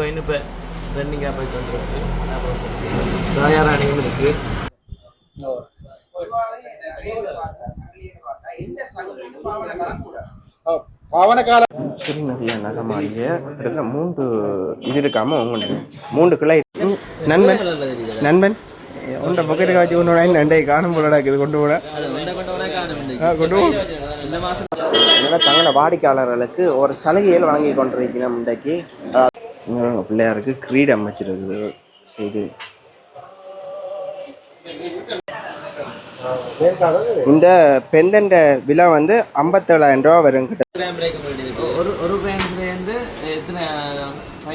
Going இப்போ ரன்னிங்காக போயிட்டு வந்துருக்கு. தயாராக அணியும் இருக்குது சிறுநதிய இடத்துல மூன்று இது இருக்காம உங்க மூன்று கிளை இருக்கு. நண்பன் நண்பன் உண்ட பக்கெட்டுக்கு வச்சு கொண்டு போனா காணும் போலடா இது கொண்டு போனா கொண்டு தங்களோட வாடிக்கையாளர்களுக்கு ஒரு சலுகைகள் வழங்கி கொண்டிருக்கிறோம் இன்றைக்கு. பிள்ளையாருக்கு கிரீடம் அமைச்சிருக்கிறது செய்து. இந்த பெந்தண்ட விலை வந்து ஐம்பத்தேழாயிரம் ரூபா வரும் கிட்ட. ஒரு ஒரு கிராம்ஸ்லேருந்து எத்தனை பதினாறு கிராம்ஸ் வந்து கோயின்ஸ் கூட பண்ணி ஆஹ்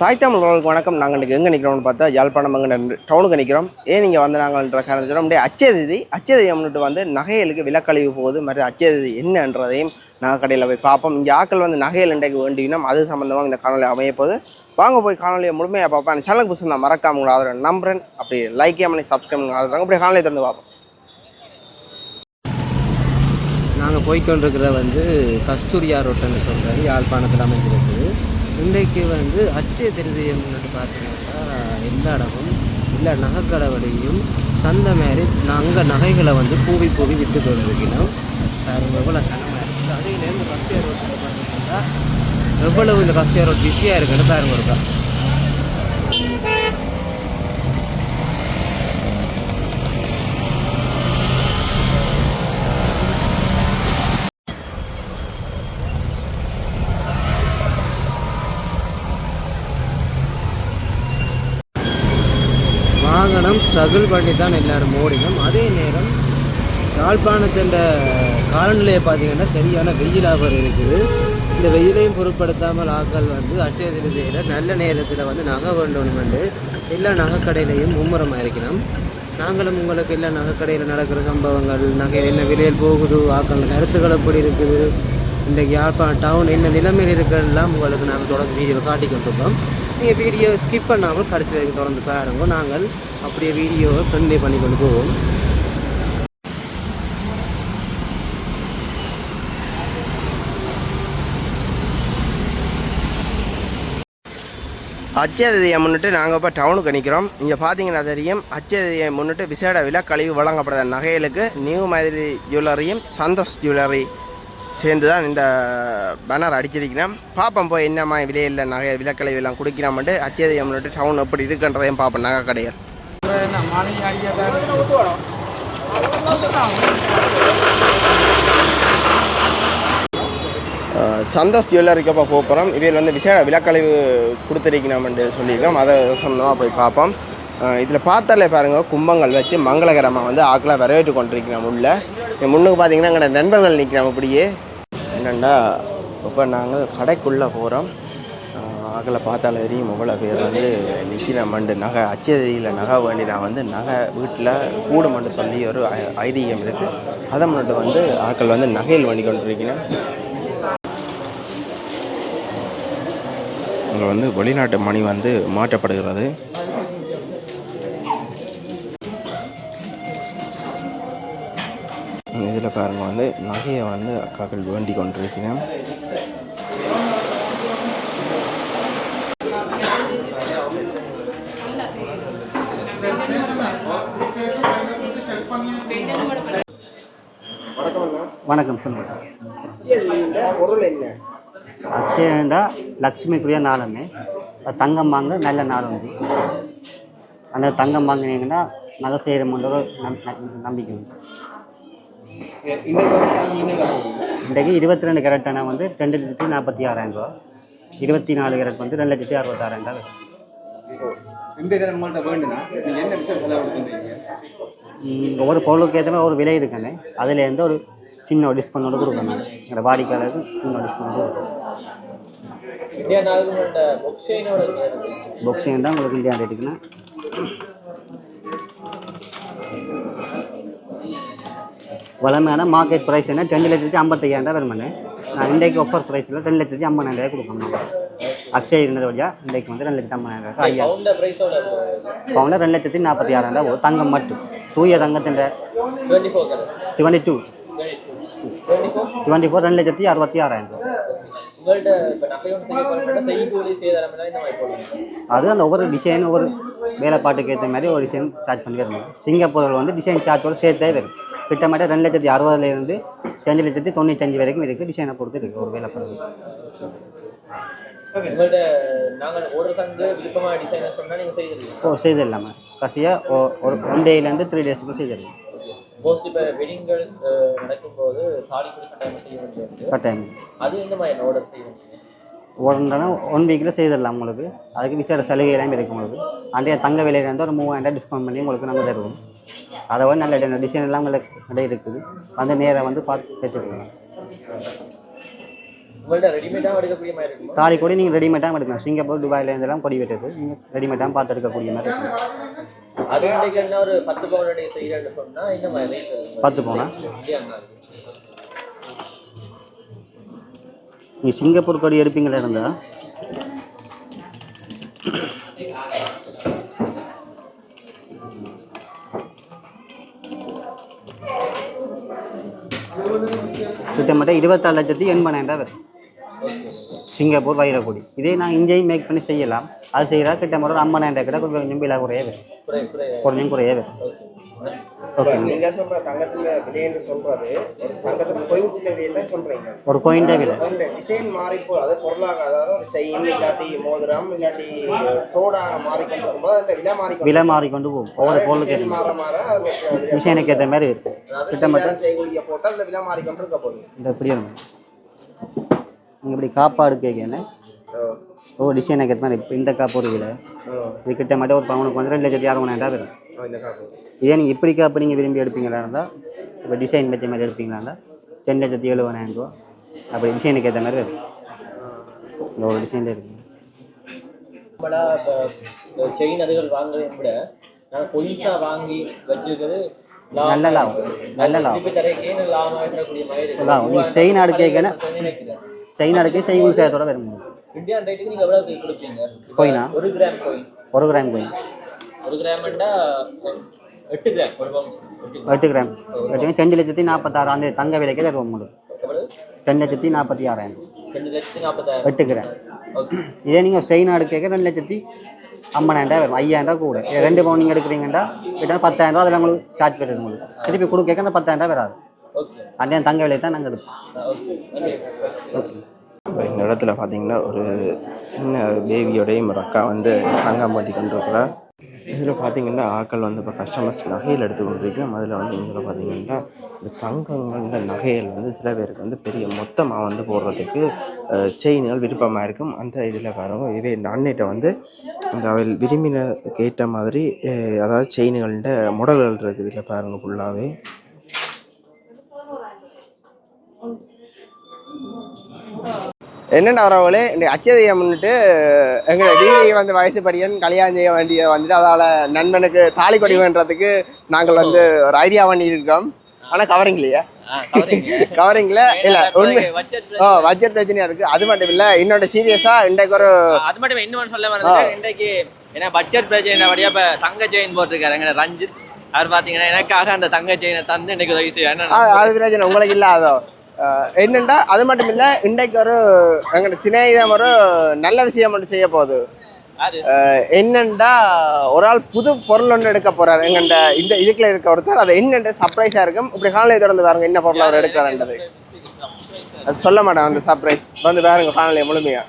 தாய் தமிழர்களுக்கு வணக்கம். நாங்கள் இன்றைக்கி எங்கே நிற்கிறோம்னு பார்த்தா யாழ்ப்பாணம் அங்கே டவுனுக்கு நிற்கிறோம் ஏன் நீங்கள் வந்து நாங்கள்ன்ற காரணத்தில் அப்படியே அச்சேதி முன்னிட்டு வந்து நகைகளுக்கு விலக்கழிவு போகுது. மாதிரி அச்சேதி என்னன்றதையும் நகை கடையில் போய் பார்ப்போம். இங்கே ஆக்கள் வந்து நகையில் இன்றைக்கு வேண்டினோம். அது சம்மந்தமாக இந்த காணொலி அமையப்போது வாங்க போய் காணொலியை முழுமையாக பார்ப்போம். அந்த சேனலுக்கு புதுசு நான் மறக்காம உங்களை ஆதரவு நம்புறேன். அப்படி லைக் பண்ணி சப்ஸ்கிரைப் ஆதரவு அப்படியே காணொலியை திறந்து பார்ப்போம். நாங்கள் போய்கொண்டிருக்கிற வந்து கஸ்தூரியா ரோட்டன்னு சொல்கிறாரு யாழ்ப்பாணத்தில் அமைஞ்சிருக்குது இன்றைக்கு வந்து அச்சய திருதியம்னு பார்த்தீங்கன்னா எல்லா இடமும் எல்லா நகைக்கடவுளையும் சந்தை மாதிரி நாங்கள் நகைகளை வந்து கூவி கூவி விற்று கொண்டிருக்கிறோம் வேறு எவ்வளோ சனமாக இருக்குது. அதையிலேருந்து கஸ்தியா ரோட்டில் பார்த்தீங்கன்னா எவ்வளவு இந்த கஸ்தியா ரோட் பிஸியாக இருக்குன்னு பாருங்க இருக்கா ஸ்ட்ரகிள் பண்ணி தான் எல்லோரும் ஓடினோம் அதே நேரம் யாழ்ப்பாணத்தின் காலநிலையை பார்த்தீங்கன்னா சரியான வெயிலாக இருக்குது. இந்த வெயிலையும் பொருட்படுத்தாமல் ஆட்கள் வந்து அச்சய திருதியில் நல்ல நேரத்தில் வந்து நகை வேண்டும் வந்து எல்லா நகைக்கடையிலையும் மும்முரமாக இருக்கணும் நாங்களும் உங்களுக்கு எல்லா நகைக்கடையில் நடக்கிற சம்பவங்கள் நகை என்ன விலையில் போகுது ஆக்கள் கருத்துக்கள் எப்படி இருக்குது இன்றைக்கு யாழ்ப்பாணம் டவுன் என்ன நிலைமையில் இருக்கிறதெல்லாம் உங்களுக்கு நாங்கள் தொடர்ந்து வீடியோ காட்டி கொண்டிருக்கோம். நீங்கள் வீடியோ ஸ்கிப் பண்ணாமல் கடைசி வரைக்கும் தொடர்ந்து பாருங்க. நாங்கள் அப்படியே வீடியோவை கண்டினியூ பண்ணி கொண்டு போவோம் அச்சதியை முன்னிட்டு நாங்கள் இப்போ டவுனுக்கு நிற்கிறோம் இங்கே பார்த்தீங்கன்னா தெரியும் அச்சதியை முன்னிட்டு விசேட விலக்கழிவு வழங்கப்படுற நகைகளுக்கு நியூ மாதிரி ஜுவல்லரியும் சந்தோஷ் ஜுவல்லரி சேர்ந்து தான் இந்த பேனர் அடிச்சிருக்கிறேன். பார்ப்போம் போய் என்னம்மா விலையில் நகை விலக்கலை எல்லாம் கொடுக்கிறாமட்டு அச்சேதயம் டவுன் எப்படி இருக்குன்றதையும் பார்ப்போம் நகை கடைகள் சந்தோஷ் ஜுவல்லரிக்கு போகிறோம் இவையில் வந்து விசேட விலக்கழிவு கொடுத்துருக்கணும்னு சொல்லியிருக்கோம். அதை சொன்னோம் போய் பார்ப்போம் இதில் பார்த்தாலே பாருங்கள் கும்பங்கள் வச்சு மங்களகரமாக வந்து ஆக்களை வரவேற்று கொண்டிருக்கிறோம் உள்ளே. என் முன்னுக்கு பார்த்தீங்கன்னா எங்களோட நண்பர்கள் நிற்கிறோம் அப்படியே என்னென்னா இப்போ நாங்கள் கடைக்குள்ளே போகிறோம் ஆக்களை பார்த்தாலே தெரியும் எவ்வளோ பேர் வந்து நிற்கிறமண்டு நகை அச்சதியில் நகை வேண்டி நான் வந்து நகை வீட்டில் கூடுமண்டு சொல்லி ஒரு ஐ- ஐதீகம் இருக்குது அதை மட்டும் வந்து ஆக்கள் வந்து நகையில் வேண்டி கொண்டிருக்கிறேன். இங்கே வந்து வெளிநாட்டு மணி வந்து மாற்றப்படுகிறது. இதில் பாருங்க வந்து நகையை வந்து அக்காக்கள் வேண்டி கொண்டிருக்கிறேன். வணக்கம் சொல்லுங்கள் பொருள் என்ன? அக்ஷயண்டா லக்ஷ்மிக்குரிய நாளுமே. தங்கம் வாங்க நல்ல நாள் உண்டு. அந்த தங்கம் வாங்கினீங்கன்னா நகை நம் நம்- நம்பிக்கை உண்டு. இன்றைக்கு இருபத்தி ரெண்டு கேரட்டானா வந்து ரெண்டு லட்சத்தி நாற்பத்தி ஆறாயிரம் ரூபா. இருபத்தி நாலு கேரட் வந்து ரெண்டு லட்சத்தி அறுபத்தாறாயிரம் ரூபா வரும். இந்த தினம் உங்கள்கிட்ட வேண்டுனா நீங்கள் என்ன விஷயம் செலவு கொடுத்துருக்கீங்க ம், ஒவ்வொரு பொருளுக்கு ஏற்ற மாதிரி ஒரு விலை இருக்குண்ணே அதுலேருந்து ஒரு சின்ன ஒரு டிஸ்கவுண்டோடு கொடுக்கணும். எங்களோட வாடிக்கையாளருக்கு சின்ன ஒரு டிஸ்கவுண்ட் கொடுக்கணும். பொக்ஸிங் தான் உங்களுக்கு இந்தியா ரேட்டுக்குன்னா வளமையான மார்க்கெட் ப்ரைஸ் என்ன? ரெண்டு லட்சத்தி ஐம்பத்தையாயிரம் வருமானே. நான் இன்றைக்கு ஆஃபர் ப்ரைஸில் ரெண்டு லட்சத்தி ஐம்பதாயிரம் ரூபாய் கொடுக்கணும் அக்ஷய் இருந்தது வழியா இன்றைக்கு வந்து ரெண்டு லட்சத்தி ஐம்பதாயிரம் ரூபாய் ஐயா பவுனில் ரெண்டு லட்சத்தி நாற்பத்தி ஆறாயிரம் ரூபா வரும். தங்கம் மட்டும். தூய தங்கத்தின் டுவெண்ட்டி டூ டுவெண்ட்டி ஃபோர் ரெண்டு லட்சத்தி அறுபத்தி ஆறாயிரம் ரூபா உங்கள்ட்ட இப்போ நகை ஒன்று செய்ய போகிறோம்னா செய்கூலி சேதாரம் எல்லாம் இந்த மாதிரி போடுவாங்க? அது அந்த ஒவ்வொரு டிசைன் ஒவ்வொரு வேலைப்பாட்டுக்கு ஏற்ற மாதிரி ஒரு டிசைன் சார்ஜ் பண்ணி வரணும் சிங்கப்பூரில் வந்து டிசைன் சார்ஜோட சேர்த்தே வரும். கிட்டத்தட்ட ரெண்டு லட்சத்தி அறுபதுலேருந்து அஞ்சு லட்சத்தி தொண்ணூத்தஞ்சு வரைக்கும் இருக்குது டிசைனை பொறுத்து இருக்குது ஒரு நீங்கள் செய்திருக்கீங்க ஓ செய்து இல்லாமல் கடைசியாக ஒரு ஒன் டேலேருந்து த்ரீ டேஸ்க்குள்ள செய்திடலாம். மோஸ்ட்லி இப்போ வெட்டிங்கள் நடக்கும்போது தாலி கூட கட்டாயம் செய்ய வேண்டியது. கட்டாயம். அது எந்த மாதிரி ஆர்டர் செய்ய வேண்டியது உடனே ஒன் வீக்கில் செய்திடலாம் உங்களுக்கு. அதுக்கு விசேட சலுகை எல்லாம் இருக்குது உங்களுக்கு. அன்றைய தங்க விலையில இருந்து ஒரு மூவாயிரம் டிஸ்கவுண்ட் பண்ணி உங்களுக்கு நாங்கள் தருவோம். அதை விட நல்ல டிசைன் எல்லாம் உங்களுக்கு கடை இருக்குது. அந்த நேரம் வந்து பார்த்து இருக்குமா? தாலி கொடி நீங்கள் ரெடிமேடாக எடுக்கலாம். சிங்கப்பூர் துபாயில இருந்தெல்லாம் கொடி வெட்டுறது. நீங்கள் ரெடிமேடாக பார்த்து எடுக்கக்கூடிய மாதிரி பத்து பவுனா? நீங்கள் சிங்கப்பூர் கொடி எடுப்பீங்களா இருந்தால் கிட்டத்தட்ட இருபத்தாறு லட்சத்தி எண்பதாயிரம் வரும். சிங்கப்பூர் வைரக்கொடி. இதே நான் இங்கேயும் மேக் பண்ணி செய்யலாம். அது செய்கிறா கிட்டத்தட்ட ஒரு ஐம்பதாயிரம் ரூபாய் கிட்ட கொஞ்சம் விலை குறையவே. குறையும் குறையவே. நீங்க சொல்ற தங்கத்துல விலைன்னு சொல்றது தங்கத்துல கோயின்ஸ்ல விலையை தான் சொல்றீங்க. ஒரு அந்த டிசைன் மாறி போ அது பொருளாக அதாவது செயின் இல்லாட்டி மோதிரம் இல்லாட்டி தோடாக மாறிக்கொண்டு இருக்கும்போது அந்த விலை மாறிக்கொண்டு விலை மாறிக்கொண்டு போகும். ஒவ்வொரு பொருளுக்கு மாற மாற டிசைனுக்கு ஏற்ற மாதிரி இருக்கும் செய்தாரம் செய்யக்கூடிய போட்டால் விலை மாறிக்கொண்டு இருக்க போகுது. இந்த இப்படி நீங்கள் இப்படி காப்பாடு கேட்கணும் ஓ டிசைனுக்கு ஏற்ற மாதிரி இப்போ இந்த காப்பு ஒரு விலை இது கிட்ட மட்டும் ஒரு பவுனுக்கு வந்து ரெண்டு லட்சத்தி அறுபதாயிரம் ரூபாய் வரும் இதே நீங்கள் இப்படி காப்பு நீங்கள் விரும்பி எடுப்பீங்களா இருந்தால் இப்போ டிசைன் வச்ச மாதிரி எடுப்பீங்களா இருந்தால் ரெண்டு லட்சத்தி எழுபதாயிரம் ரூபா. அப்படி டிசைனுக்கு ஏற்ற மாதிரி வரும் இந்த ஒரு டிசைனில் இருக்கு. நம்மளா இப்போ செயின் அதுகள் வாங்குறதை விட நான் கொயின்ஸாக வாங்கி வச்சிருக்கிறது நல்ல லாபம். நல்ல லாபம். செயின் அடுக்கு கேட்கனா? நினைக்கிறேன். செயின் அடுக்கு செய்கூல் சேதத்தோட வரும் இந்தியன் ரேட்டுக்கு நீங்கள் எவ்வளோக்கு கொடுப்பீங்க? கோயினா? ஒரு கிராம் கோயின் ஒரு கிராம் கோயின் ஒரு கிராம்ண்டா எட்டு கிராம் எட்டு கிராம் எட்டு ரெண்டு லட்சத்தி நாற்பத்தாறு அந்த தங்க விலைக்கே தருவோம் உங்களுக்கு. ரெண்டு லட்சத்தி நாற்பத்தி ஆறாயிரம் ரெண்டு லட்சத்தி நாற்பதாயிரம் எட்டு கிராம் இதே நீங்கள் செயின் ஆடு கேட்க ரெண்டு லட்சத்தி ஐம்பதாயிரம் ரூபாய் வரும். ஐயாயிரம் ரூபாய் கூட. ரெண்டு பவுன் நீங்கள் எடுக்கிறீங்கன்னா கிட்ட பத்தாயிரம் ரூபா அதில் உங்களுக்கு சார்ஜ் பண்ணுறது உங்களுக்கு. திருப்பி கொடுக்க அந்த பத்தாயிரம் ரூபாய் வராது. ஓகே. அன்றைய தங்க விலை தான் நாங்கள் எடுப்போம். ஓகே. இப்போ இந்த இடத்துல பார்த்தீங்கன்னா ஒரு சின்ன பேபியோடையும் ஒரு அக்கா வந்து தங்கம் மாட்டி கொண்டிருக்கிறா இதில் பார்த்தீங்கன்னா ஆட்கள் வந்து இப்போ கஸ்டமர்ஸ் நகையில் எடுத்து கொண்டிருக்கோம் அதில் வந்து இதில் பார்த்தீங்கன்னா இந்த தங்கங்கள நகைகள் வந்து சில பேருக்கு வந்து பெரிய மொத்தமாக வந்து போடுறதுக்கு செயின்கள் விருப்பமாக இருக்கும். அந்த இதில் பாருங்க இதே இந்த வந்து இந்த அவள் விரும்பின கேட்ட மாதிரி அதாவது செயின்கள்ட முடல்கள் இருக்குது இதில் பாருங்க ஃபுல்லாகவே என்னென்ன வரவங்களே இந்த அச்சதையை முன்னிட்டு எங்கள் டிவி வந்து வயசு படியன் கல்யாணம் செய்ய வேண்டிய வந்துட்டு அதால் நண்பனுக்கு தாலி கொடி வேண்டுறதுக்கு நாங்கள் வந்து ஒரு ஐடியா பண்ணியிருக்கோம். ஆனால் கவரிங் இல்லையா? கவரிங்கில் இல்லை? உண்மை ஓ பட்ஜெட் பிரச்சனையா இருக்குது அது மட்டும் இல்லை இன்னொரு சீரியஸாக இன்றைக்கு ஒரு அது மட்டும் இன்னொன்று சொல்ல மறந்துட்டேன். இன்றைக்கு ஏன்னா பட்ஜெட் பிரச்சனை வழியா இப்ப தங்க செயின் போட்டிருக்காரு. எங்க ரஞ்சித். அவர் பாத்தீங்கன்னா எனக்காக அந்த தங்க செயினை தந்து இன்னைக்கு உதவி செய்ய ஆ, அது பிரச்சனை. உங்களுக்கு இல்லாதோ? என்னண்டா அது மட்டும் இல்லை இன்றைக்கு ஒரு எங்களோட சிநேகிதம் ஒரு நல்ல விஷயம் மட்டும் செய்ய போகுது. என்னண்டா ஒரு ஆள் புது பொருள் ஒன்று எடுக்க போறாரு. எங்கண்ட இந்த இதுக்குள்ள இருக்க ஒருத்தர் அது என்னண்டு சர்ப்ரைஸா இருக்கும். இப்படி காணொலி தொடர்ந்து பாருங்க என்ன பொருள் அவர் எடுக்கிறாருன்றது. அது சொல்ல மாட்டேன் அந்த சர்ப்ரைஸ் வந்து பாருங்க காணொலியை முழுமையா.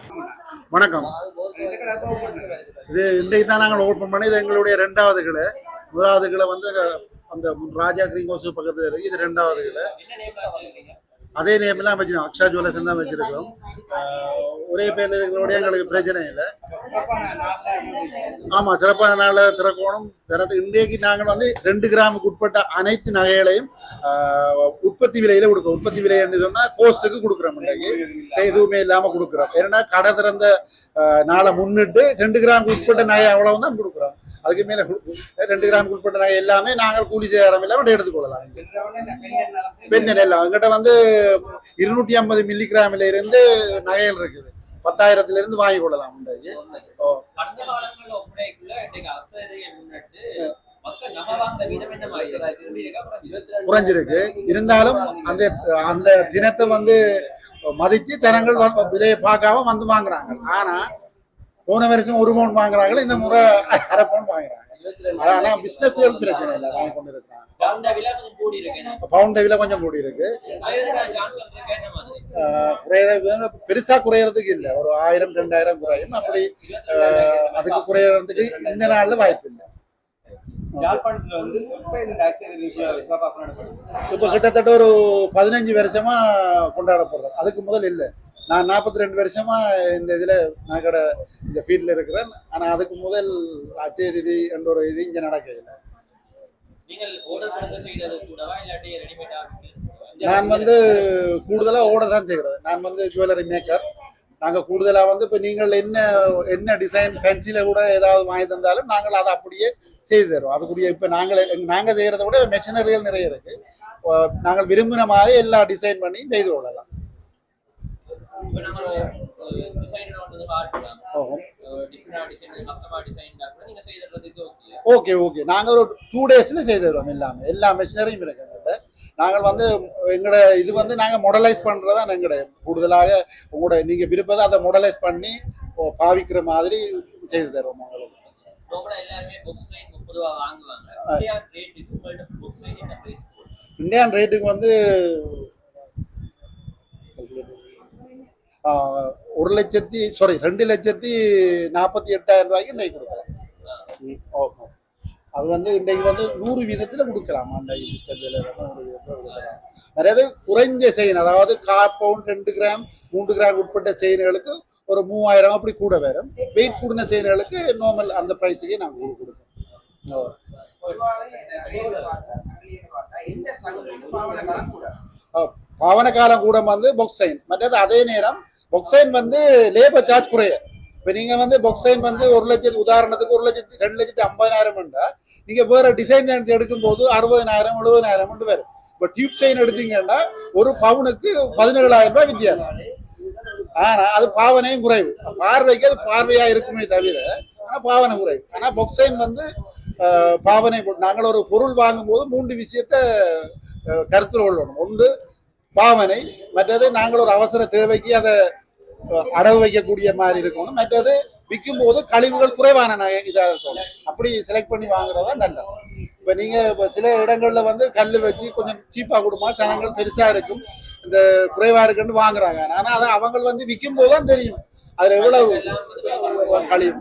வணக்கம். இது இன்றைக்கு தான் நாங்கள் ஓப்பன் பண்ணி இது எங்களுடைய ரெண்டாவது கிளை. முதலாவது கிளை வந்து அந்த ராஜா கிரீன் ஹவுஸ் பக்கத்துல இருக்கு. இது ரெண்டாவது கிளை. அதே நேமெல்லாம் வச்சிருக்கோம். அக்ஷா ஜுவல்லர்ஸ் தான் வச்சிருக்கோம். ஒரே பேர்ல இருக்கிறோட எங்களுக்கு பிரச்சனை இல்லை. ஆமாம் சிறப்பான நாளில் திறக்கணும். திறத்து இன்றைக்கு நாங்கள் வந்து ரெண்டு கிராமுக்கு உட்பட்ட அனைத்து நகைகளையும் உற்பத்தி விலையில கொடுக்குறோம். உற்பத்தி விலை என்று சொன்னால் கோஸ்ட்டுக்கு கொடுக்குறோம் இன்றைக்கு. எதுவுமே இல்லாமல் கொடுக்குறோம். ஏன்னா கடை திறந்த நாளை முன்னிட்டு ரெண்டு கிராமுக்கு உட்பட்ட நகை அவ்வளவு தான் கொடுக்குறோம். அதுக்கு மேலே ரெண்டு கிராமுக்கு உட்பட்ட நகை எல்லாமே நாங்கள் கூலி சேதாரம் இல்லாமல் எடுத்துக்கொள்ளலாம் பெண்ணெல்லாம் எல்லாம். எங்கிட்ட வந்து இருநூற்றி ஐம்பது மில்லி கிராமில இருந்து நகைகள் இருக்குது. பத்தாயிரத்துல இருந்து வாங்கி கொள்ளலாம் குறைஞ்சிருக்கு. இருந்தாலும் அந்த அந்த தினத்தை வந்து மதிச்சு ஜனங்கள் விலையை பார்க்காம வந்து வாங்குறாங்க. ஆனா போன வருஷம் ஒரு பவுன் வாங்குறாங்க இந்த முறை அரை பவுன் வாங்குறாங்க. ஆனா பிசினஸ்கள் பிரச்சனை இல்லை. வாங்கி கொண்டு இருக்காங்க பவுண்ட் விலை கொஞ்சம் கூடி இருக்கு பெருசா குறையறதுக்கு இல்லை. ஒரு ஆயிரம் ரெண்டாயிரம் குறையும். அப்படி ஆஹ் அதுக்கு குறையறதுக்கு இந்த நாள்ல வாய்ப்பு இல்லை. இப்போ கிட்டத்தட்ட ஒரு பதினஞ்சு வருஷமா கொண்டாடப்படுறோம். அதுக்கு முதல் இல்லை. நான் நாற்பத்தி ரெண்டு வருஷமா இந்த இதுல நான் கடை இந்த ஃபீல்ட்ல இருக்கிறேன். ஆனா அதுக்கு முதல் அச்சய திதி என்ற ஒரு இது இங்க நடக்கல. நீங்கள் நான் வந்து கூடுதலா ஓட தான் செய்கிறது நான் வந்து ஜுவல்லரி மேக்கர் நாங்க கூடுதலா வந்து இப்போ நீங்கள் என்ன என்ன டிசைன் ஃபேன்சில கூட ஏதாவது வாங்கி தந்தாலும் நாங்கள் அதை அப்படியே செய்து தருவோம். அதுக்குரிய இப்போ நாங்கள் எங்க- நாங்க செய்யறத விட மெஷினரிகள் நிறைய இருக்கு. அஹ் நாங்கள் விரும்பின மாதிரி எல்லா டிசைன் பண்ணி செய்து கொள்ளலாம். இப்போ நம்ம ஒரு டிசைன் வந்து காட்டலாம் ஓஹோ டிஃப்ரெண்ட் டிசைன் கஸ்டமர் டிசைன் கூட நீங்க செய்யறதுக்கு ஓகே ஓகே ஓகே நாங்கள் ஒரு டூ டேஸில் செய்து தருவோம் எல்லாமே. எல்லா மெஷினரியும் இருக்கு நாங்கள் வந்து எங்களோட இது வந்து நாங்கள் மாடலைஸ் பண்ணுறது எங்களோட கூடுதலாக உங்களோட நீங்கள் விருப்பதை அதை மாடலைஸ் பண்ணி பாவிக்கிற மாதிரி செய்து தருவோம் உங்களுக்கு நார்மலா எல்லாருமே புக் சைன் முப்பது ரூபா வாங்குவாங்க இந்தியா ரேட்டுக்கு உங்கள்ட்ட புக் சைன் என்ன பிரைஸ் இந்தியன் ரேட்டுக்கு வந்து ஆ, ஒரு லட்சத்தி சாரி ரெண்டு லட்சத்தி நாற்பத்தி எட்டாயிரம் ரூபாய்க்கு இன்றைக்கு கொடுக்கலாம். ஓகே அது வந்து இன்றைக்கு வந்து நூறு வீதத்தில் கொடுக்கலாம். அன்றைக்கு பிஸ்கட் விலை நூறு வீதத்தில் கொடுக்கலாம். நிறைய குறைஞ்ச செயின் அதாவது கால் பவுண்ட் ரெண்டு கிராம் மூன்று கிராம் உட்பட்ட செயின்களுக்கு ஒரு மூவாயிரம் அப்படி கூட வரும். வெயிட் கூடின செயின்களுக்கு நார்மல் அந்த ப்ரைஸுக்கே நாங்கள் கொடுப்போம். பாவன காலம் கூட. வந்து பொக்சைன் மற்றது அதே நேரம் பொக்சைன் வந்து லேபர் சார்ஜ் குறைய இப்போ நீங்கள் வந்து பொக்சைன் வந்து ஒரு லட்சத்து உதாரணத்துக்கு ஒரு லட்சத்து ரெண்டு லட்சத்து ஐம்பதாயிரம் இருந்தா நீங்கள் வேற டிசைன் எடுக்கும்போது அறுபதனாயிரம் எழுபதாயிரம் வரும். இப்போ டியூப் செயின் எடுத்தீங்கன்னா ஒரு பவுனுக்கு பதினேழாயிரம் ரூபாய் வித்தியாசம். ஆனா அது பாவனையும் குறைவு. பார்வைக்கு அது பார்வையா இருக்குமே தவிர ஆனா பாவனை குறைவு. ஆனா பொக்சைன் வந்து பாவனை நாங்கள் ஒரு பொருள் வாங்கும்போது மூன்று விஷயத்த கருத்தில் கொள்ளணும். ஒன்று பாவனை மற்றது நாங்கள் ஒரு அவசர தேவைக்கு அதை அடவு வைக்கக்கூடிய மாதிரி இருக்கணும். மற்றது விற்கும் போது கழிவுகள் குறைவான நகை இதாக இருக்கணும் அப்படி செலக்ட் பண்ணி வாங்குறதா நல்லது. இப்போ நீங்கள் இப்போ சில இடங்களில் வந்து கல் வச்சு கொஞ்சம் சீப்பாக கொடுமா சனங்கள் பெருசாக இருக்கும். இந்த குறைவாக இருக்குன்னு வாங்குறாங்க. ஆனால் அதை அவங்க வந்து விற்கும் போது தான் தெரியும். அதில் எவ்வளவு கழிவு.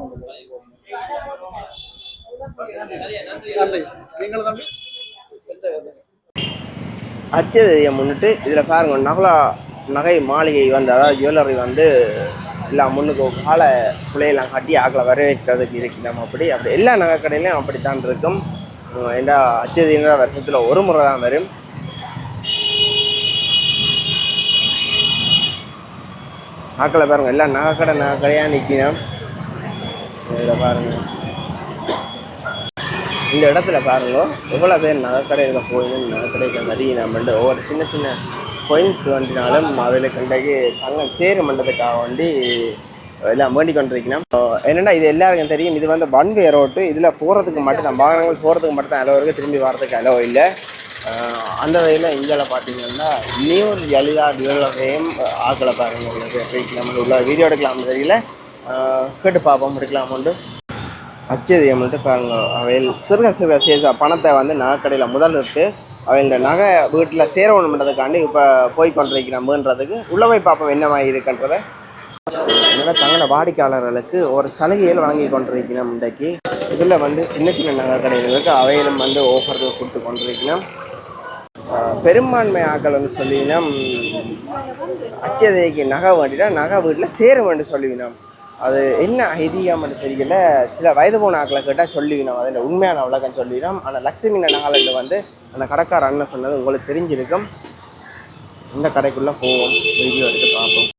நன்றி. நீங்களும் தம்பி? அச்சதையை முன்னிட்டு இதில் பாருங்க நகலா நகை மாளிகை வந்து அதாவது ஜுவல்லரி வந்து எல்லாம் முன்னுக்கு கால பிள்ளையெல்லாம் கட்டி ஆக்களை வரவேற்கிறதுக்கு இருக்கு நம்ம அப்படி. அப்படி எல்லா நகை கடையிலையும் அப்படித்தான் இருக்கும். உம் ஏண்டா அச்சதின்ற வருஷத்தில் ஒரு முறை தான் வரும். ஆக்களை பாருங்க எல்லாம் நகை கடை நகை கடையாக நிற்கணும் இதில் பாருங்கள் இந்த இடத்துல பாருங்க எவ்வளோ பேர் நகைக்கடையில் போய் நகைக்கடைக்கு நிறைய நம்மள்ட்ட ஒவ்வொரு சின்ன சின்ன கொயின்ஸ் வண்டினாலும் அவளை கண்டக்கு தங்கம் சேர மண்டதுக்காக வண்டி எல்லாம் வேண்டிக் கொண்டிருக்கணும் என்னென்னா இது எல்லாருக்கும் தெரியும் இது வந்து ஒன்வே ரோட்டு இதில் போகிறதுக்கு மட்டும் தான் வாகனங்கள் போகிறதுக்கு மட்டும் தான் அலோ இருக்குது திரும்பி வரதுக்கு அலோ இல்லை. அந்த வகையில் இந்தியாவில் பார்த்தீங்கன்னா நியூ ஜலிதா ஜுவல்லரையும் ஆக்களை பாருங்க உங்களுக்கு. எப்படி நம்ம உள்ள வீடியோ எடுக்கலாம்னு தெரியல. கேட்டு பார்ப்போம் எடுக்கலாமோண்டு. அச்சதியம் மட்டும் பாருங்க அவையில் சிறுக சிறுக சேர்த்த பணத்தை வந்து நகைக்கடையில் முதல் இருக்கு. அவங்க நகை வீட்டில் சேரணுன்றதுக்காண்டி இப்போ போய் கொண்டிருக்கிறோம்ன்றதுக்கு உள்ள போய் பார்ப்போம் என்ன மாதிரி இருக்குன்றதை. என்னோட தங்கின வாடிக்கையாளர்களுக்கு ஒரு சலுகைகள் வழங்கி கொண்டிருக்கணும் இன்றைக்கு. இதில் வந்து சின்ன சின்ன நகை கடைகளுக்கு அவையிலும் வந்து ஓஃபர்கள் கொடுத்து கொண்டிருக்கணும் பெரும்பான்மை ஆக்கள் வந்து சொல்லினோம் அச்சதைக்கு நகை வேண்டினா நகை வீட்டில் சேர வேண்டும் சொல்லிவினோம் அது என்ன ஐதீகம்னு தெரியல. சில வயது போன ஆக்களை கேட்டால் சொல்லிவினோம் அதில் உண்மையான விளக்கம் சொல்லிடும். ஆனால் லக்ஷ்மி நகாலண்டு வந்து அந்த கடைக்கார அண்ணன் சொன்னது உங்களுக்கு தெரிஞ்சிருக்கும். இந்த கடைக்குள்ளே போவோம். வீடியோ எடுத்து பார்ப்போம்.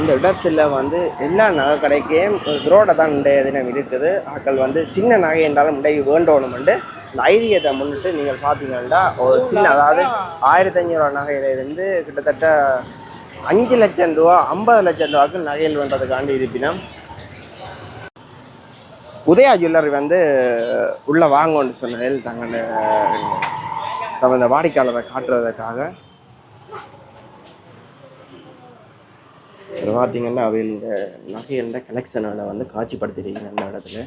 இந்த இடத்துல வந்து எல்லா நகை கடைக்கையும் ரோட தான் இன்றைய தினம் இருக்குது. ஆக்கள் வந்து சின்ன நகை என்றாலும் இன்றைக்கு வேண்டணும்ண்டு இந்த ஐதீகத்தை முன்னிட்டு நீங்கள் பார்த்தீங்கன்னா ஒரு சின்ன அதாவது ஆயிரத்தி ஐநூறுவா நகையிலேருந்து கிட்டத்தட்ட அஞ்சு லட்சம் ரூபா ஐம்பது லட்சம் ரூபாய்க்கு நகையில் வேண்டதுக்காண்டி இருப்பினம் உதயா ஜுவல்லரி வந்து உள்ளே வாங்கன்னு சொன்னதில் தங்கள் தமது வாடிக்கையாளரை காட்டுறதுக்காக பார்த்தீங்கன்னா அவையில் இந்த நகைகள கலெக்ஷனை வந்து காட்சிப்படுத்திருக்கீங்க அந்த இடத்துல.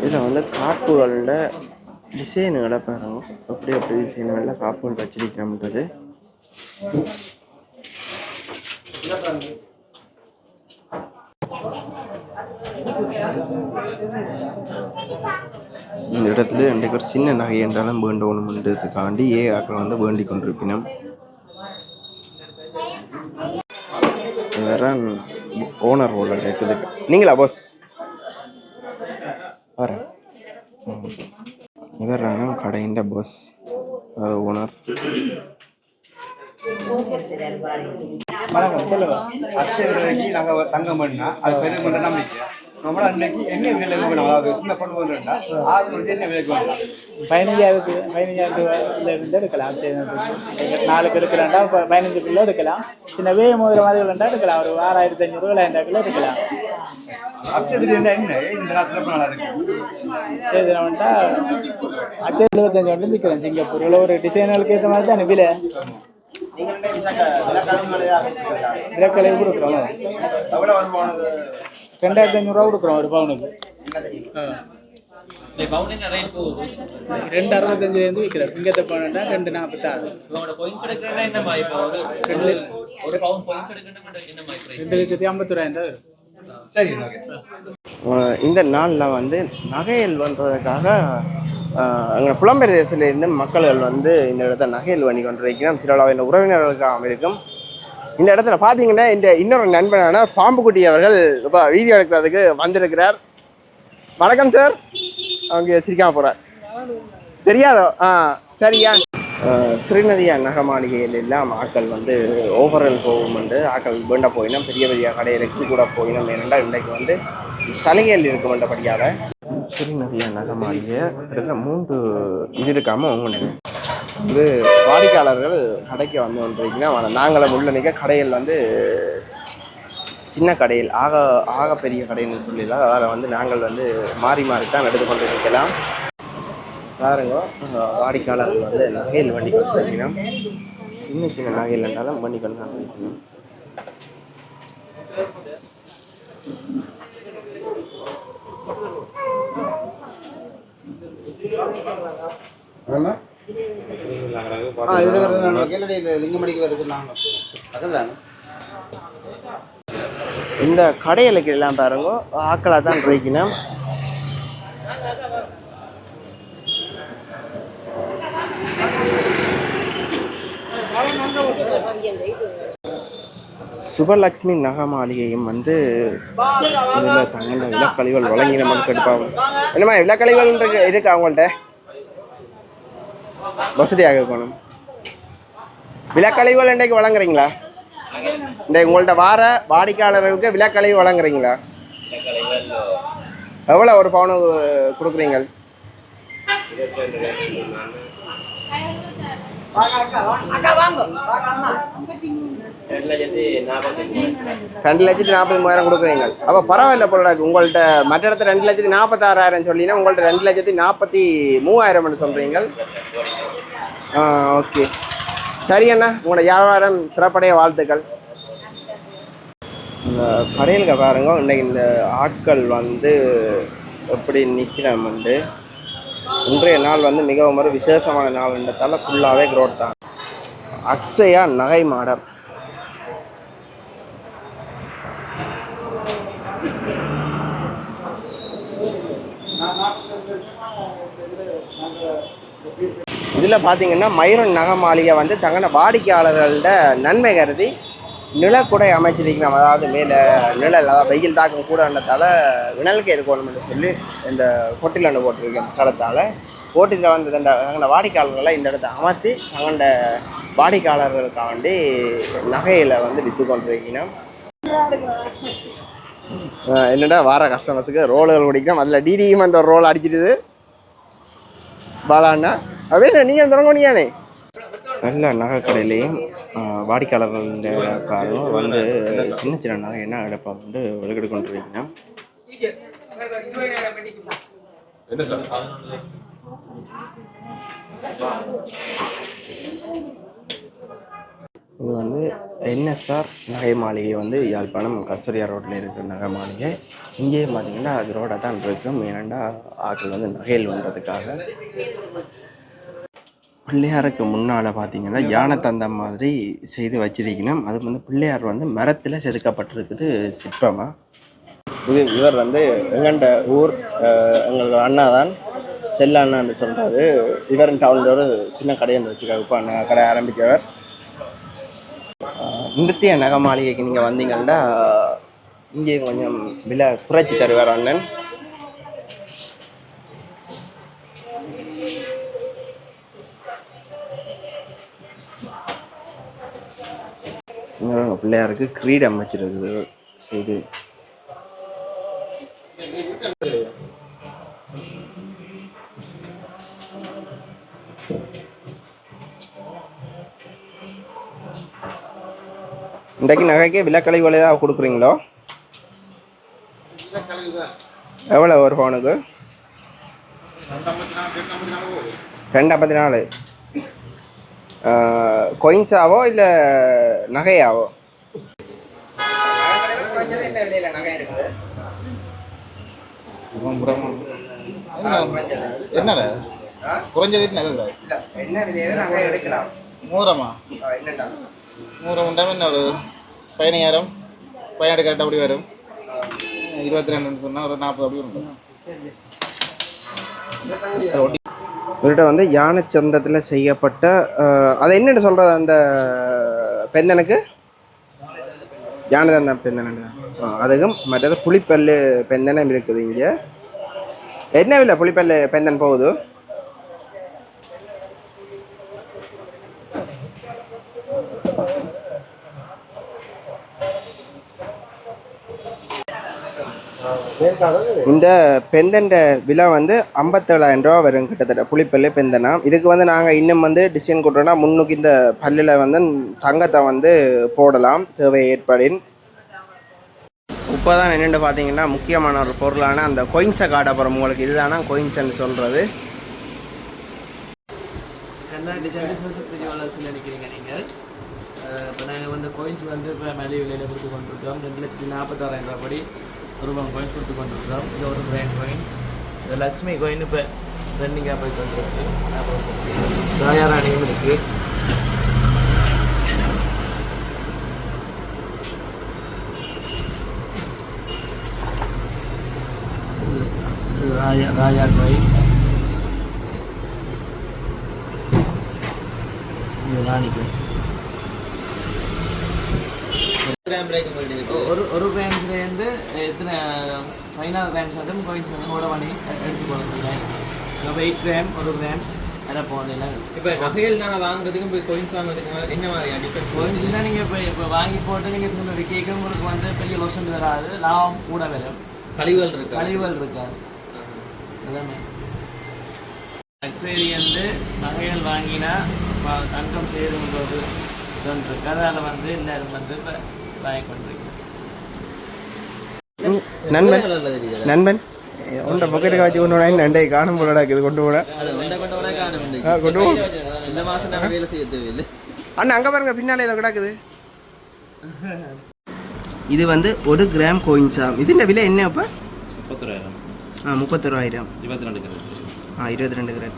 இதில் வந்து காப்புகளில் டிசைனுகளை பாருங்க. அப்படி அப்படி டிசைன்களில் காப்புகள் வச்சிருக்கிறோம்ன்றது. இந்த இடத்துல இன்றைக்கு ஒரு சின்ன நகை என்றாலும் வேண்டோணும்ன்றதுக்காண்டி ஏ ஆக்கள் வந்து வேண்டிக் கொண்டிருப்பினோம். வேற ஓனர் ஓட இருக்குது நீங்களா பாஸ் வரேன். இவர் கடையின் பாஸ் ஓனர் வணக்கம் சொல்லுங்க. அக்ஷய விலைக்கு நாங்க தங்கம் பண்ணா அது பெரிய பண்ண நம்பிக்கை நம்மள அன்னைக்கு என்ன விலைக்கு வேணும் அதாவது சின்ன பொண்ணு வேணும்னா ஆறு மணிக்கு என்ன விலைக்கு வேணும் பதினஞ்சாயிரத்து பதினஞ்சாயிரத்துல இருந்து எடுக்கலாம் நாலுக்கு எடுக்கிறாண்டா ப- பதினஞ்சுக்குள்ள எடுக்கலாம் சின்ன வே மாதிரி வேண்டா எடுக்கலாம் ஒரு ஆறாயிரத்தி ஐநூறு ஏழாயிரத்துக்குள்ள எடுக்கலாம் வேண்டா அச்சை எழுபத்தஞ்சு வந்து விற்கிறேன் சிங்கப்பூரில் ஒரு டிசைனுகளுக்கு ஏற்ற மாதிரி தானே விலை விலைக்கலை கொடுக்குறோம் ரெண்டாயிரத்தி ஐநூறுரூவா கொடுக்குறோம் ஒரு பவுனுக்கு. ரெண்டு அறுபத்தஞ்சுலேருந்து விற்கிறேன் இங்கத்த பவுனுன்னா ரெண்டு நாற்பத்தாறு. ரெண்டு லட்சத்தி ஐம்பத்தொராயிரம் தான் இந்த நாளில் வந்து நகையல் பண்ணுறதுக்காக எங்கள் புலம்பெயர் தேசத்துலேருந்து மக்கள்கள் வந்து இந்த இடத்த நகையல் பண்ணி கொண்டிருக்கிறோம் சில அளவு இந்த உறவினர்களுக்காக இருக்கும். இந்த இடத்துல பார்த்தீங்கன்னா இந்த இன்னொரு நண்பனான பாம்புக்குட்டி அவர்கள் இப்போ வீடியோ எடுக்கிறதுக்கு வந்திருக்கிறார். வணக்கம் சார். அவங்க சிரிக்காம போகிறார் தெரியாதோ? ஆ சரியா ஸ்ரீநதியா நகை மாளிகையில் எல்லாம் ஆட்கள் வந்து ஓவரல் போகும் வந்து ஆட்கள் வேண்ட போயினோம் பெரிய பெரிய கடைகளுக்கு கூட போயினோம். ஏனென்றால் இன்றைக்கு வந்து சலுகைகள் படியாத ஸ்ரீநதியா நகை மாளிகை கிட்டத்தட்ட மூன்று இது இருக்காமல் உங்களுக்கு இது வாடிக்கையாளர்கள் கடைக்கு வந்து வந்துருக்கீங்கன்னா நாங்களும் உள்ள நிற்க கடையில் வந்து சின்ன கடையில் ஆக ஆக பெரிய கடைன்னு சொல்லிடலாம். அதில் வந்து நாங்கள் வந்து மாறி மாறி தான் எடுத்து கொண்டு இருக்கலாம் பாருங்க வாடிக்கையாளர்கள் வந்து நகையில் வண்டி கொண்டு சின்ன சின்ன நகையில் இருந்தாலும் வண்டி கொண்டு தான் வைக்கணும் ஆ இதில் வருது கேளடியில் லிங்கமடிக்கு வருது நாங்கள் அதுதானே இந்த கடைகளுக்கு எல்லாம் பாருங்க ஆக்களாக தான் வைக்கணும் சுபலக்ஷ்மி நகமாளிகையும் வந்து இதில் தங்களோட இலக்கழிவுகள் வழங்கி நமக்கு எடுப்பாங்க என்னம்மா இலக்கழிவுகள் இருக்கு இருக்கு அவங்கள்ட்ட? வசதியாக இருக்கணும். விலக்கழிவுகள் இன்றைக்கு வழங்குறீங்களா? இன்றைக்கு உங்கள்ட்ட வார வாடிக்கையாளர்களுக்கு விழாக்கழிவு வழங்குறீங்களா? எவ்வளோ ஒரு பவுனு கொடுக்குறீங்க? ரெண்டு லட்சத்தி நாற்பது மூவாயிரம் கொடுக்குறீங்க. அப்போ பரவாயில்ல போலடாக்கு உங்கள்ட்ட மற்ற இடத்துல ரெண்டு லட்சத்தி நாற்பத்தாறாயிரம் சொல்லினா உங்கள்ட்ட ரெண்டு லட்சத்தி நாற்பத்தி மூவாயிரம்னு சொல்கிறீங்க ஆ ஓகே. சரி அண்ணா உங்களோட வியாபாரம் சிறப்படைய வாழ்த்துக்கள். இந்த கடையில் பாருங்க இன்றைக்கு இந்த ஆட்கள் வந்து எப்படி நிற்கிறோம்ண்டு இன்றைய நாள் வந்து மிகவும் ஒரு விசேஷமான நாள்ன்றதால ஃபுல்லாகவே க்ரோட் தான். அக்ஷயா நகை மாடம் இதில் பார்த்தீங்கன்னா மயூரன் நகை மாளிகை வந்து தங்கன வாடிக்கையாளர்கள்ட நன்மை கருதி நிலக்குடை அமைச்சிருக்கிறோம். அதாவது மேலே நிழல் அதாவது வெயில் தாக்கம் கூடன்றதால வினலுக்கு இருக்கணும்னு சொல்லி இந்த கொட்டிலாண்டு போட்டிருக்கேன் கரத்தால் போட்டியில் வந்து தண்ட வாடிக்கையாளர்களை இந்த இடத்த அமர்த்தி தங்களோட வாடிக்கையாளர்களுக்காக வேண்டி நகையில் வந்து விற்று கொண்டிருக்கணும் என்னடா வார கஸ்டமர்ஸுக்கு ரோலுகள் பிடிக்கணும் அதில் டிடியும் அந்த ஒரு ரோல் அடிச்சிடுது பாலாண்ணா அப்படியே நீங்கள் தொடங்கியானே நல்ல நகை கடையிலையும் வாடிக்கையாளர்களுக்காகவும் வந்து சின்ன சின்ன நகை என்ன எடுப்போம் வந்து ஒதுக்கெடு கொண்டு இருக்கணும் என்ன சார்? இது வந்து என்எஸ்ஆர் நகை மாளிகை வந்து யாழ்ப்பாணம் கஸ்தூரியா ரோட்டில் இருக்கிற நகை மாளிகை. இங்கேயே பார்த்தீங்கன்னா அது ரோடாக தான் இருக்கும். ஏனண்டா ஆட்கள் வந்து நகையில் பண்ணுறதுக்காக பிள்ளையாருக்கு முன்னால் பார்த்தீங்கன்னா யானை தந்தம் மாதிரி செய்து வச்சிருக்கணும். அது வந்து பிள்ளையார் வந்து மரத்தில் செதுக்கப்பட்டிருக்குது சிற்பமாக இது இவர் வந்து எங்கண்ட ஊர் அஹ், எங்களுக்கு அண்ணா தான் செல்ல அண்ணான்னு சொல்கிறது இவர் டவுனில் ஒரு சின்ன கடையை வச்சுக்காக இப்போ அண்ணா கடை ஆரம்பித்தவர். நிறுத்திய நகை மாளிகைக்கு நீங்கள் வந்தீங்கன்னா இங்கே கொஞ்சம் விலை குறைச்சி தருவார் அண்ணன். சிங்கரங்க பிள்ளையாருக்கு கிரீடம் அமைச்சிருக்கிறது செய்து. இன்றைக்கு நகைக்கு விலக்கழிவுகளை ஏதாவது கொடுக்குறீங்களோ? எவ்வளோ ஒரு ஃபோனுக்கு ரெண்டு ஐம்பத்தி நாலு. கொயின்ஸாவோ இல்லை நகையாவோ? என்னடா? குறைஞ்சது என்ன? நகை எடுக்கலாம் மூரமா என்னண்டா மூரம் உண்டாம என்ன ஒரு பதினாயிரம் பதினெட்டு கரெக்டாக அப்படி வரும். இருபத்தி ரெண்டுன்னு சொன்னால் ஒரு நாற்பது அப்படி வரும். இவர்கிட்ட வந்து யானை சந்தத்தில் செய்யப்பட்ட அதை என்னென்னு சொல்கிறது அந்த பெந்தனுக்கு யானை தந்த பெந்தனு அதுக்கும் மற்றது புளிப்பல்லு பெந்தனம் இருக்குது இங்கே. என்ன இல்லை புளிப்பல்லு பெந்தன் போகுது? இந்த பெந்தண்ட விலை வந்து ஐம்பத்தேழாயிரம் ரூபா வரும் கிட்டத்தட்ட. புளிப்பல்லு பெந்தனா. இதுக்கு வந்து நாங்கள் இன்னும் வந்து டிசைன் கொடுறோன்னா முன்னுக்கு இந்த பல்லில் வந்து தங்கத்தை வந்து போடலாம். தேவை ஏற்பாடின். இப்போ தான் என்னென்னு பார்த்தீங்கன்னா முக்கியமான ஒரு பொருளான அந்த கொயின்ஸை காட்ட போகிறோம் உங்களுக்கு இதுதானா கொயின்ஸ்ன்னு சொல்கிறது கண்ணாடி ஜாடி சிவசக்தி ஜுவல்லர்ஸில் நீங்கள் இப்போ நாங்கள் வந்து கோயின்ஸ் வந்து இப்போ மலிவு விலையில் கொடுத்து கொண்டிருக்கோம் ரெண்டு லட்சத்தி நாற்பத்தாறாயிரம் ரூபாய் படி. ரூபாய் கோயின்ஸ் கொடுத்து கொண்டிருக்கிறோம். இது ஒரு கிராண்ட் கோயின்ஸ் இது லக்ஷ்மி கோயின் இப்போ ரன்னிங்காக போய் கொண்டிருக்கு ராயாராணியும் இருக்குது இது ராயா ராயா கோயில் இது ராணி கோயில் கிராம் ரேக் உங்கள்ட்ட இருக்கு ஒரு ஒரு கிராம்ஸ்லேருந்து எத்தனை ஃபைனல் கிராம்ஸ் வந்து கோயின்ஸ் வந்து கூட பண்ணி எடுத்து கொடுத்துருக்கேன் இப்போ எயிட் கிராம் ஒரு கிராம் அரை போகலாம் இப்போ நகைகள் நாங்கள் வாங்குறதுக்கும் போய் கோயின்ஸ் வாங்குறதுக்கும் என்ன மாதிரியா டிஃபரன்ஸ் கோயின்ஸ்னால் நீங்கள் இப்போ இப்போ வாங்கி போட்டு நீங்கள் திரும்ப கேட்க உங்களுக்கு வந்து பெரிய லொசன் வராது. லாபம் கூட வரும். கழிவுகள் இருக்கு கழிவுகள் இருக்காது. அதானே? சரி வந்து நகைகள் வாங்கினா தங்கம் சேரும்போது ஒன்று இருக்கு அதால் வந்து எல்லாரும் வந்து இப்போ வாங்கி நண்பன் நண்பன் உண்ட பொக்கெட்டுக்கு வச்சு கொண்டு போனேன் நண்டை காணும் போல இது கொண்டு போனா கொண்டு போ. இந்த மாசம் நாங்கள் வேலை செய்ய தேவையில்லை அண்ணா அங்கே பாருங்க பின்னாலே ஏதோ கிடக்குது இது வந்து ஒரு கிராம் கோயின்ஸா இதுன்ற விலை என்ன இப்போ முப்பத்தொராயிரம் ஆ முப்பத்தொராயிரம் இருபத்தி ரெண்டு ஆ இருபத்தி ரெண்டு கிராம்